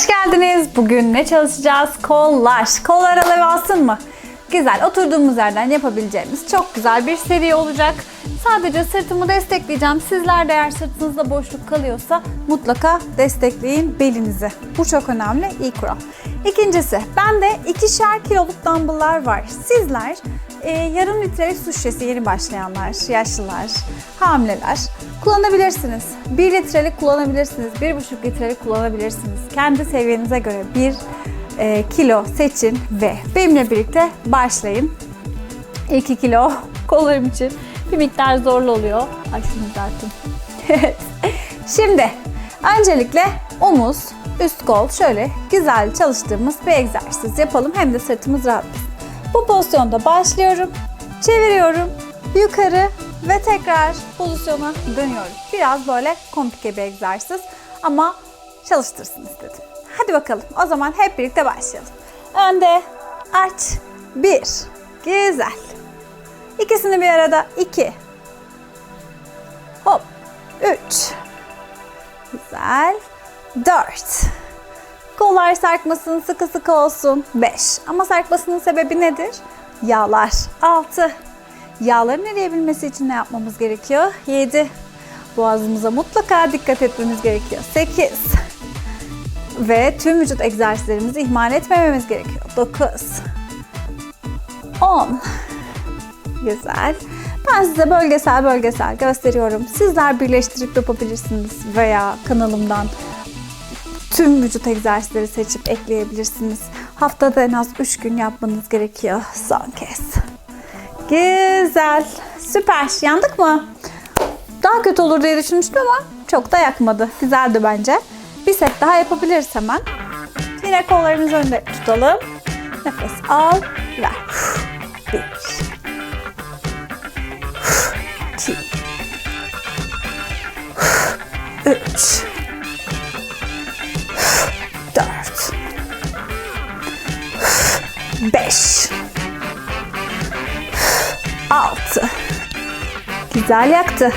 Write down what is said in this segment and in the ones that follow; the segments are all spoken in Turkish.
Hoş geldiniz. Bugün ne çalışacağız? Kollar. Kollar alev alsın mı? Güzel. Oturduğumuz yerden yapabileceğimiz çok güzel bir seri olacak. Sadece sırtımı destekleyeceğim. Sizler de eğer sırtınızda boşluk kalıyorsa mutlaka destekleyin belinizi. Bu çok önemli. İlk kural. İkincisi, bende ikişer kiloluk dumbbell'lar var. Sizler e, yarım litrelik su şişesi yeni başlayanlar, yaşlılar, hamileler kullanabilirsiniz. 1 litrelik kullanabilirsiniz, 1,5 litrelik kullanabilirsiniz. Kendi seviyenize göre bir e, kilo seçin ve benimle birlikte başlayın. 2 kilo kollarım için bir miktar zorlu oluyor. Ay şunu düzelttim. Şimdi öncelikle omuz, üst kol şöyle güzel çalıştığımız bir egzersiz yapalım. Hem de sırtımız rahatlasın. Bu pozisyonda başlıyorum. Çeviriyorum. Yukarı ve tekrar pozisyona dönüyorum. Biraz böyle komplike bir egzersiz ama çalıştırsın istedim. Hadi bakalım. O zaman hep birlikte başlayalım. Önde aç. Bir. Güzel. İkisini bir arada. iki. Hop. Üç. Güzel. Dört. Kollar sarkmasın, sıkı sıkı olsun. 5. Ama sarkmasının sebebi nedir? Yağlar. 6. Yağların eriyebilmesi için ne yapmamız gerekiyor? 7. Boğazımıza mutlaka dikkat etmemiz gerekiyor. 8. Ve tüm vücut egzersizlerimizi ihmal etmememiz gerekiyor. 9. 10. Güzel. Ben size bölgesel bölgesel gösteriyorum. Sizler birleştirip yapabilirsiniz veya kanalımdan tüm vücut egzersizleri seçip ekleyebilirsiniz. Haftada en az 3 gün yapmanız gerekiyor. Son kez. Güzel. Süper. Yandık mı? Daha kötü olur diye düşünmüştüm ama çok da yakmadı. Güzeldi bence. Bir set daha yapabiliriz hemen. Yine kollarımızı önde tutalım. Nefes al, ver. Bir. İki. Üç. 5 6 Güzel yaktı.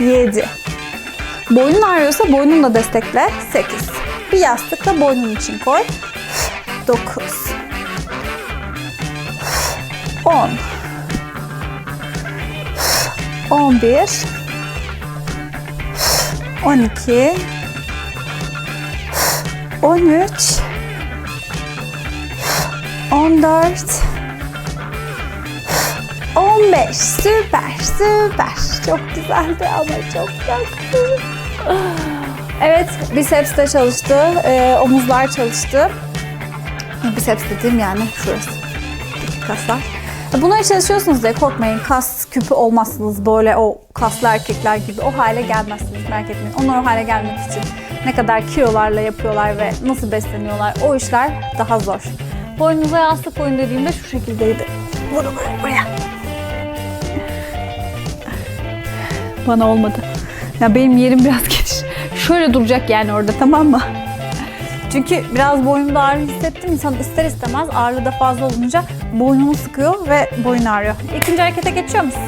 7 Boynun ağrıyorsa boynunla destekle. 8 Bir yastık da boynun için koy. 9 10 11 12 13 14 15 süper süper çok güzeldi ama çok yaktı evet biceps de çalıştı ee, omuzlar çalıştı biceps dediğim yani şurası kaslar Bunları çalışıyorsunuz diye korkmayın. Kas küpü olmazsınız böyle o kaslı erkekler gibi. O hale gelmezsiniz merak etmeyin. Onlar o hale gelmek için ne kadar kilolarla yapıyorlar ve nasıl besleniyorlar o işler daha zor. Boynunuza yastık koyun dediğimde şu şekildeydi. Vurun buraya. Bana olmadı. Ya benim yerim biraz geniş. Şöyle duracak yani orada tamam mı? Çünkü biraz boynumda ağrı hissettim. İnsan ister istemez ağrı da fazla olunca boynunu sıkıyor ve boyun ağrıyor. İkinci harekete geçiyor musun?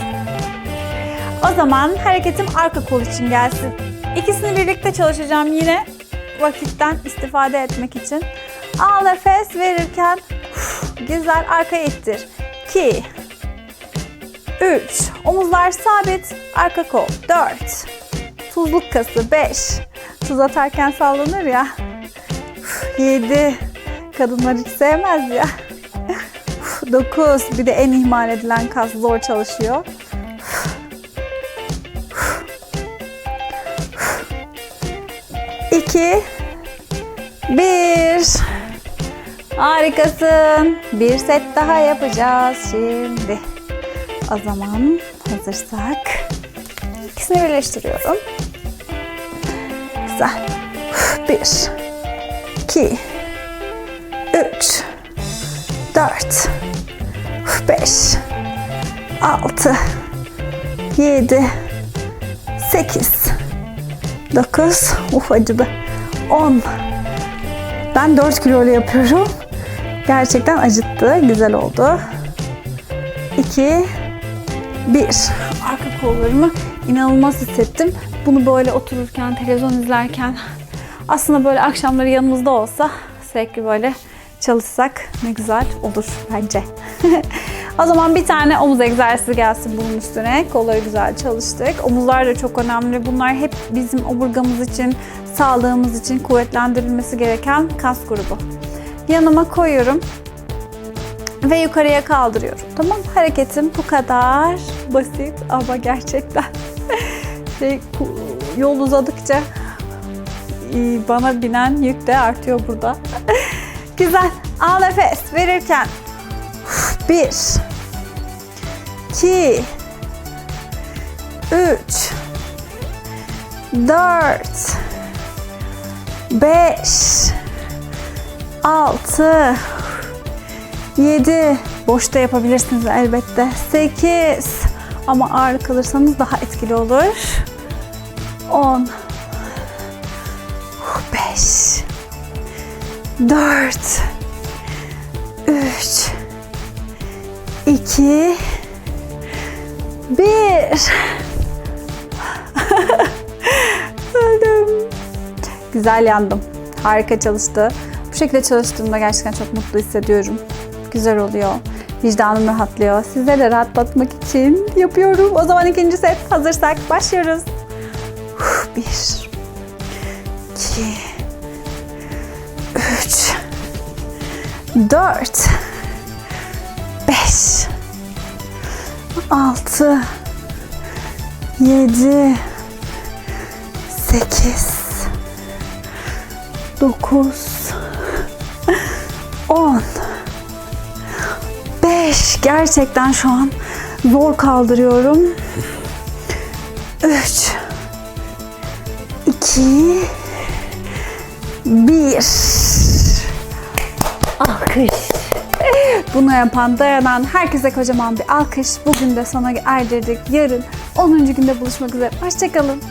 O zaman hareketim arka kol için gelsin. İkisini birlikte çalışacağım yine vakitten istifade etmek için. Al nefes verirken güzel arkaya ittir. 2 3 Omuzlar sabit. Arka kol. 4 Tuzluk kası. 5 Tuz atarken sallanır ya. 7 Kadınlar hiç sevmez ya. 9 Bir de en ihmal edilen kas zor çalışıyor. 2 1 Harikasın. Bir set daha yapacağız şimdi. O zaman hazırsak ikisini birleştiriyorum. Güzel. Bir, iki, üç, dört, beş, altı, yedi, sekiz, dokuz, uf acıdı, on. Ben 4 kilo ile yapıyorum. Gerçekten acıttı. Güzel oldu. 2 1 Arka kollarımı inanılmaz hissettim. Bunu böyle otururken, televizyon izlerken Aslında böyle akşamları yanımızda olsa sürekli böyle çalışsak ne güzel olur bence. o zaman bir tane omuz egzersizi gelsin bunun üstüne. Kolları güzel çalıştık. Omuzlar da çok önemli. Bunlar hep bizim omurgamız için, sağlığımız için kuvvetlendirilmesi gereken kas grubu. Yanıma koyuyorum ve yukarıya kaldırıyorum. Tamam hareketim bu kadar basit ama gerçekten şey, yol uzadıkça e, bana binen yük de artıyor burada. Güzel. Al nefes verirken. Bir. iki, Üç. Dört. Beş. Altı. 7. Boşta yapabilirsiniz elbette. 8. Ama ağır kalırsanız daha etkili olur. 10. 5. 4. 3. 2. 1. Öldüm. Güzel yandım. Harika çalıştı. Bu şekilde çalıştığımda gerçekten çok mutlu hissediyorum. Güzel oluyor. Vicdanım rahatlıyor. Sizleri de rahatlatmak için yapıyorum. O zaman ikinci set hazırsak başlıyoruz. Bir, iki, üç, dört, beş, altı, yedi, sekiz, dokuz, on, 5. Gerçekten şu an zor kaldırıyorum. 3 2 1 Alkış. Bunu yapan, dayanan herkese kocaman bir alkış. Bugün de sona erdirdik. Yarın 10. günde buluşmak üzere. Hoşçakalın.